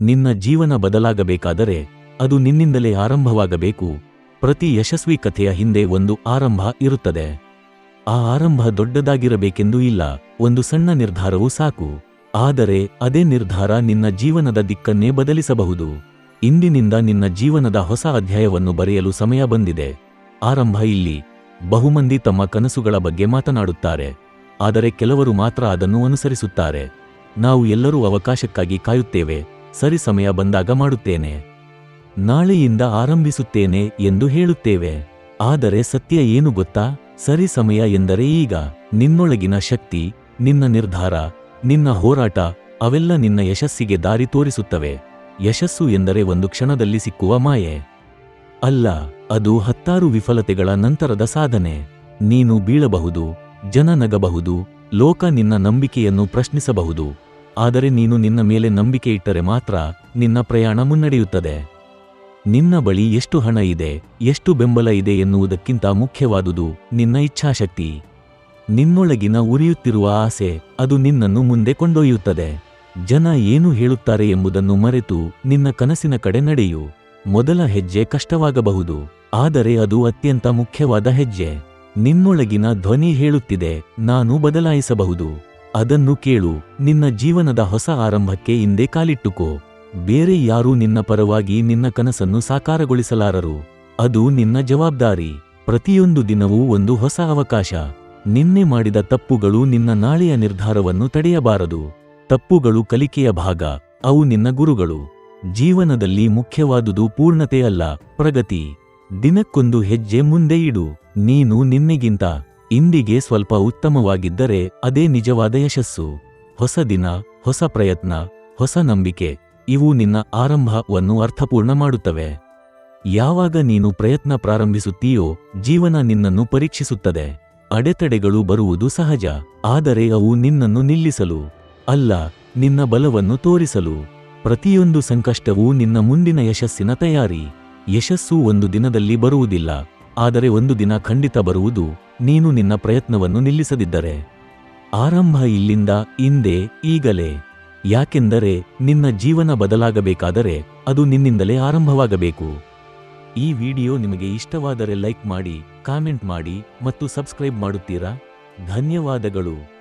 ನಿನ್ನ ಜೀವನ ಬದಲಾಗಬೇಕಾದರೆ ಅದು ನಿನ್ನಿಂದಲೇ ಆರಂಭವಾಗಬೇಕು. ಪ್ರತಿ ಯಶಸ್ವಿ ಕಥೆಯ ಹಿಂದೆ ಒಂದು ಆರಂಭ ಇರುತ್ತದೆ. ಆ ಆರಂಭ ದೊಡ್ಡದಾಗಿರಬೇಕೆಂದೂ ಇಲ್ಲ, ಒಂದು ಸಣ್ಣ ನಿರ್ಧಾರವೂ ಸಾಕು. ಆದರೆ ಅದೇ ನಿರ್ಧಾರ ನಿನ್ನ ಜೀವನದ ದಿಕ್ಕನ್ನೇ ಬದಲಿಸಬಹುದು. ಇಂದಿನಿಂದ ನಿನ್ನ ಜೀವನದ ಹೊಸ ಅಧ್ಯಾಯವನ್ನು ಬರೆಯಲು ಸಮಯ ಬಂದಿದೆ. ಆರಂಭ ಇಲ್ಲಿ. ಬಹುಮಂದಿ ತಮ್ಮ ಕನಸುಗಳ ಬಗ್ಗೆ ಮಾತನಾಡುತ್ತಾರೆ. ಆದರೆ ಕೆಲವರು ಮಾತ್ರ ಅದನ್ನು ಅನುಸರಿಸುತ್ತಾರೆ. ನಾವು ಎಲ್ಲರೂ ಅವಕಾಶಕ್ಕಾಗಿ ಕಾಯುತ್ತೇವೆ. ಸರಿ ಸಮಯ ಬಂದಾಗ ಮಾಡುತ್ತೇನೆ. ನಾಳೆಯಿಂದ ಆರಂಭಿಸುತ್ತೇನೆ ಎಂದು ಹೇಳುತ್ತೇವೆ. ಆದರೆ ಸತ್ಯ ಏನು ಗೊತ್ತಾ? ಸರಿ ಸಮಯ ಎಂದರೆ ಈಗ ನಿನ್ನೊಳಗಿನ ಶಕ್ತಿ, ನಿನ್ನ ನಿರ್ಧಾರ, ನಿನ್ನ ಹೋರಾಟ, ಅವೆಲ್ಲ ನಿನ್ನ ಯಶಸ್ಸಿಗೆ ದಾರಿ ತೋರಿಸುತ್ತವೆ. ಯಶಸ್ಸು ಎಂದರೆ ಒಂದು ಕ್ಷಣದಲ್ಲಿ ಸಿಕ್ಕುವ ಮಾಯೆ. ಅಲ್ಲ, ಅದು ಹತ್ತಾರು ವಿಫಲತೆಗಳ ನಂತರದ ಸಾಧನೆ. ನೀನು ಬೀಳಬಹುದು, ಜನ ನಗಬಹುದು, ಲೋಕ ನಿನ್ನ ನಂಬಿಕೆಯನ್ನು ಪ್ರಶ್ನಿಸಬಹುದು. ಆದರೆ ನೀನು ನಿನ್ನ ಮೇಲೆ ನಂಬಿಕೆ ಇಟ್ಟರೆ ಮಾತ್ರ ನಿನ್ನ ಪ್ರಯಾಣ ಮುನ್ನಡೆಯುತ್ತದೆ. ನಿನ್ನ ಬಳಿ ಎಷ್ಟು ಹಣ ಇದೆ, ಎಷ್ಟು ಬೆಂಬಲ ಇದೆ ಎನ್ನುವುದಕ್ಕಿಂತ ಮುಖ್ಯವಾದುದು ನಿನ್ನ ಇಚ್ಛಾಶಕ್ತಿ. ನಿನ್ನೊಳಗಿನ ಉರಿಯುತ್ತಿರುವ ಆಸೆ ಅದು ನಿನ್ನನ್ನು ಮುಂದೆ ಕೊಂಡೊಯ್ಯುತ್ತದೆ. ಜನ ಏನು ಹೇಳುತ್ತಾರೆ ಎಂಬುದನ್ನು ಮರೆತು ನಿನ್ನ ಕನಸಿನ ಕಡೆ ನಡೆಯು. ಮೊದಲ ಹೆಜ್ಜೆ ಕಷ್ಟವಾಗಬಹುದು, ಆದರೆ ಅದು ಅತ್ಯಂತ ಮುಖ್ಯವಾದ ಹೆಜ್ಜೆ. ನಿನ್ನೊಳಗಿನ ಧ್ವನಿ ಹೇಳುತ್ತಿದೆ, ನಾನು ಬದಲಾಯಿಸಬಹುದು. ಅದನ್ನು ಕೇಳು, ನಿನ್ನ ಜೀವನದ ಹೊಸ ಆರಂಭಕ್ಕೆ ಹಿಂದೆ ಕಾಲಿಟ್ಟುಕೋ. ಬೇರೆ ಯಾರೂ ನಿನ್ನ ಪರವಾಗಿ ನಿನ್ನ ಕನಸನ್ನು ಸಾಕಾರಗೊಳಿಸಲಾರರು. ಅದು ನಿನ್ನ ಜವಾಬ್ದಾರಿ. ಪ್ರತಿಯೊಂದು ದಿನವೂ ಒಂದು ಹೊಸ ಅವಕಾಶ. ನಿನ್ನೆ ಮಾಡಿದ ತಪ್ಪುಗಳು ನಿನ್ನ ನಾಳೆಯ ನಿರ್ಧಾರವನ್ನು ತಡೆಯಬಾರದು. ತಪ್ಪುಗಳು ಕಲಿಕೆಯ ಭಾಗ, ಅವು ನಿನ್ನ ಗುರುಗಳು. ಜೀವನದಲ್ಲಿ ಮುಖ್ಯವಾದುದು ಪೂರ್ಣತೆಯಲ್ಲ, ಪ್ರಗತಿ. ದಿನಕ್ಕೊಂದು ಹೆಜ್ಜೆ ಮುಂದೆ ಇಡು, ನೀನು ನಿನ್ನೆಗಿಂತ ಇಂದಿಗೆ ಸ್ವಲ್ಪ ಉತ್ತಮವಾಗಿದ್ದರೆ ಅದೇ ನಿಜವಾದ ಯಶಸ್ಸು. ಹೊಸ ದಿನ, ಹೊಸ ಪ್ರಯತ್ನ, ಹೊಸ ನಂಬಿಕೆ, ಇವು ನಿನ್ನ ಆರಂಭವನ್ನು ಅರ್ಥಪೂರ್ಣ ಮಾಡುತ್ತವೆ. ಯಾವಾಗ ನೀನು ಪ್ರಯತ್ನ ಪ್ರಾರಂಭಿಸುತ್ತೀಯೋ, ಜೀವನ ನಿನ್ನನ್ನು ಪರೀಕ್ಷಿಸುತ್ತದೆ. ಅಡೆತಡೆಗಳು ಬರುವುದು ಸಹಜ, ಆದರೆ ಅವು ನಿನ್ನನ್ನು ನಿಲ್ಲಿಸಲು, ಅಲ್ಲ, ನಿನ್ನ ಬಲವನ್ನು ತೋರಿಸಲು. ಪ್ರತಿಯೊಂದು ಸಂಕಷ್ಟವೂ ನಿನ್ನ ಮುಂದಿನ ಯಶಸ್ಸಿನ ತಯಾರಿ. ಯಶಸ್ಸು ಒಂದು ದಿನದಲ್ಲಿ ಬರುವುದಿಲ್ಲ. ಆದರೆ ಒಂದು ದಿನ ಖಂಡಿತ ಬರುವುದು ನೀನು ನಿನ್ನ ಪ್ರಯತ್ನವನ್ನು ನಿಲ್ಲಿಸದಿದ್ದರೆ. ಆರಂಭ ಇಲ್ಲಿಂದ ಹಿಂದೆ ಈಗಲೇ. ಯಾಕೆಂದರೆ ನಿನ್ನ ಜೀವನ ಬದಲಾಗಬೇಕಾದರೆ ಅದು ನಿನ್ನಿಂದಲೇ ಆರಂಭವಾಗಬೇಕು. ಈ ವಿಡಿಯೋ ನಿಮಗೆ ಇಷ್ಟವಾದರೆ ಲೈಕ್ ಮಾಡಿ, ಕಾಮೆಂಟ್ ಮಾಡಿ ಮತ್ತು ಸಬ್ಸ್ಕ್ರೈಬ್ ಮಾಡುತ್ತೀರಾ? ಧನ್ಯವಾದಗಳು.